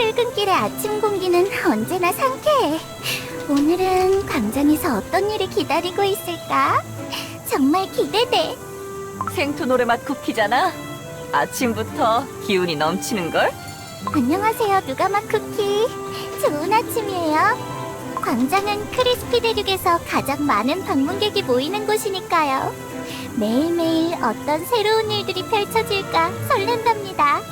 출근길의 아침 공기는 언제나 상쾌해. 오늘은 광장에서 어떤 일이 기다리고 있을까? 정말 기대돼. 생토 노래맛 쿠키잖아. 아침부터 기운이 넘치는걸? 안녕하세요, 누가맛 쿠키. 좋은 아침이에요. 광장은 크리스피 대륙에서 가장 많은 방문객이 모이는 곳이니까요. 매일매일 어떤 새로운 일들이 펼쳐질까 설렌답니다.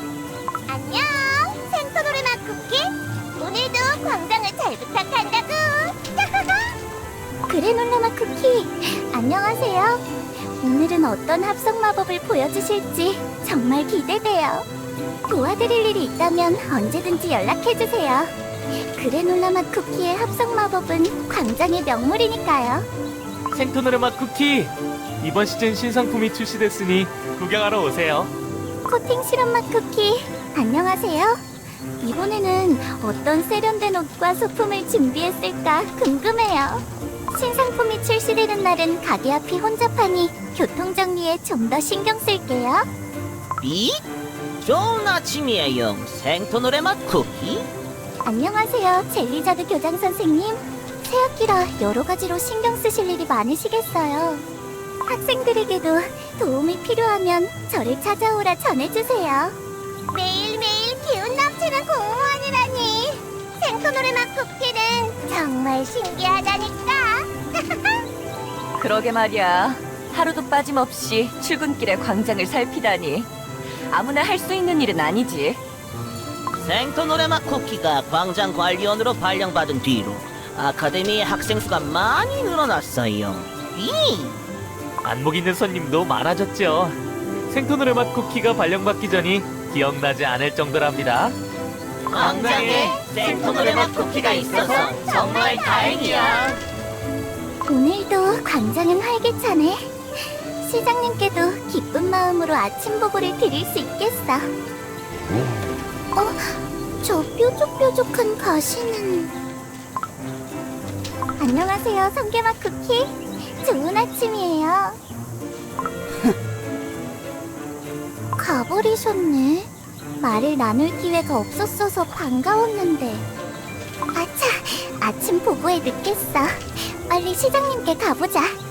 그래놀라 맛 쿠키, 안녕하세요. 오늘은 어떤 합성 마법을 보여주실지 정말 기대돼요. 도와드릴 일이 있다면 언제든지 연락해주세요. 그래놀라 맛 쿠키의 합성 마법은 광장의 명물이니까요. 생토노래 맛 쿠키 이번 시즌 신상품이 출시됐으니 구경하러 오세요. 코팅 맛 쿠키, 안녕하세요. 이번에는 어떤 세련된 옷과 소품을 준비했을까 궁금해요. 신상품이 출시되는 날은 가게 앞이 혼잡하니 교통 정리에 좀 더 신경 쓸게요. 이? 좋은 아침이에요. 생토노래 맛 쿠키? 안녕하세요, 젤리자드 교장 선생님. 새 학기라 여러 가지로 신경 쓰실 일이 많으시겠어요. 학생들에게도 도움이 필요하면 저를 찾아오라 전해주세요. 매일매일 기운 넘치는 공무원이라니. 생토노래 맛 쿠키는 정말 신기하다니까. 그러게 말이야. 하루도 빠짐없이 출근길에 광장을 살피다니. 아무나 할 수 있는 일은 아니지. 생토노래 맛 쿠키가 광장 관리원으로 발령받은 뒤로 아카데미의 학생 수가 많이 늘어났어요. 이? 안목 있는 손님도 많아졌죠. 생토노래 맛 쿠키가 발령받기 전이 기억나지 않을 정도랍니다. 광장에 생토노래 맛 쿠키가 있어서 정말 다행이야. 광장은 활기차네. 시장님께도 기쁜 마음으로 아침 보고를 드릴 수 있겠어. 어, 저 뾰족뾰족한 가시는. 안녕하세요, 성게맛 쿠키. 좋은 아침이에요. 가버리셨네. 말을 나눌 기회가 없었어서 반가웠는데. 아차, 아침 보고에 늦겠어. 빨리 시장님께 가보자.